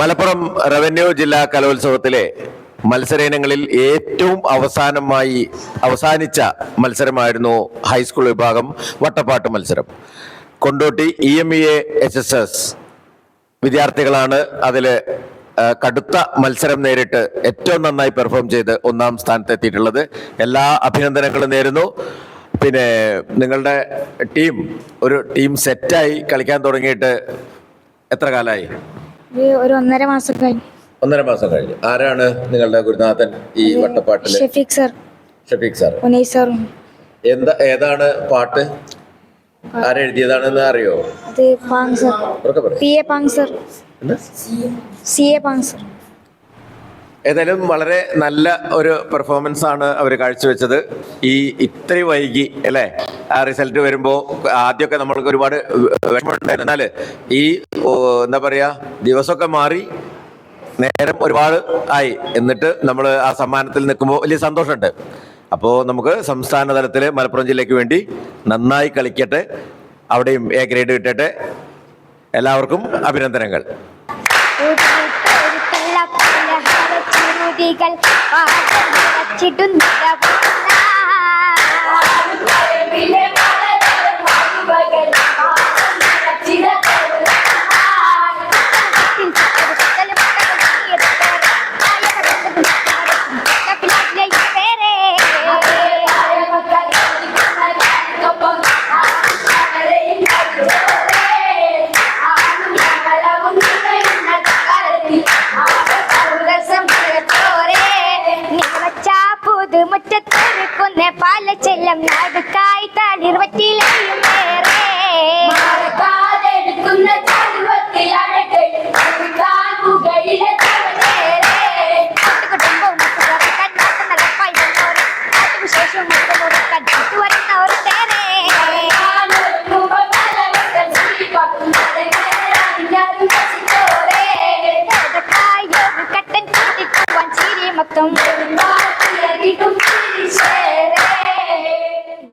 Malappuram revenue ജില്ലാ കലോത്സവത്തിലെ മത്സര ഇനങ്ങളിൽ ഏറ്റവും അവസാനമായി അവസാനിച്ച മത്സരമായിരുന്നു ഹൈസ്കൂൾ വിഭാഗം വട്ടപ്പാട്ട് മത്സരം. Kondotty E M E H S S വിദ്യാർത്ഥികളാണ് അതിൽ കടുത്ത മത്സരം നേരിട്ട് ഏറ്റവും നന്നായി പെർഫോം ചെയ്ത് ഒന്നാം സ്ഥാനത്ത് എത്തിയിട്ടുള്ളത് എല്ലാ അഭിനന്ദനങ്ങളും നേരുന്നു. പിന്നെ നിങ്ങളുടെ ടീം ഒരു ടീം സെറ്റായി കളിക്കാൻ തുടങ്ങിയിട്ട് എത്ര കാലമായി? ഒരു ഒന്നര മാസം കഴിഞ്ഞു. ഒന്നര മാസം കഴിഞ്ഞു. ആരാണ് നിങ്ങളുടെ ഗുരുനാഥൻ ഈ വട്ടപ്പാട്ടിൽ ഷഫീഖ് സർ. ഷഫീഖ് സാർ. ഉനൈസ് സാറും എന്താ ഏതാണ് പാട്ട്? ആരെഴുതിയതാണെന്ന് അറിയോ? അത് Pang sir. P A Pang sir? C A Pang sir. ഏതായാലും വളരെ നല്ല ഒരു പെർഫോമൻസ് ആണ് അവർ കാഴ്ചവെച്ചത്. ഈ ഇത്രയും വൈകി അല്ലേ? ആ റിസൾട്ട് വരുമ്പോൾ ആദ്യമൊക്കെ നമ്മൾക്ക് ഒരുപാട് വിഷമമുണ്ടായിരുന്നു എന്നാൽ ഈ എന്താ പറയുക ദിവസമൊക്കെ മാറി നേരം ഒരുപാട് ആയി. എന്നിട്ട് നമ്മൾ ആ സമ്മാനത്തിൽ നിൽക്കുമ്പോൾ വലിയ സന്തോഷമുണ്ട്. അപ്പോൾ നമുക്ക് സംസ്ഥാന തലത്തിൽ മലപ്പുറം ജില്ലയ്ക്ക് വേണ്ടി നന്നായി കളിക്കട്ടെ. അവിടെയും എ ഗ്രേഡ് കിട്ടട്ടെ. എല്ലാവർക്കും അഭിനന്ദനങ്ങൾ. ചുരുതികൾ വച്ചിട്ടും നടുക്കായി തളിർ വറ്റിലയും വേറെ മറക്കാതെടുക്കുന്ന ചാരുവത്തിലഴകൾ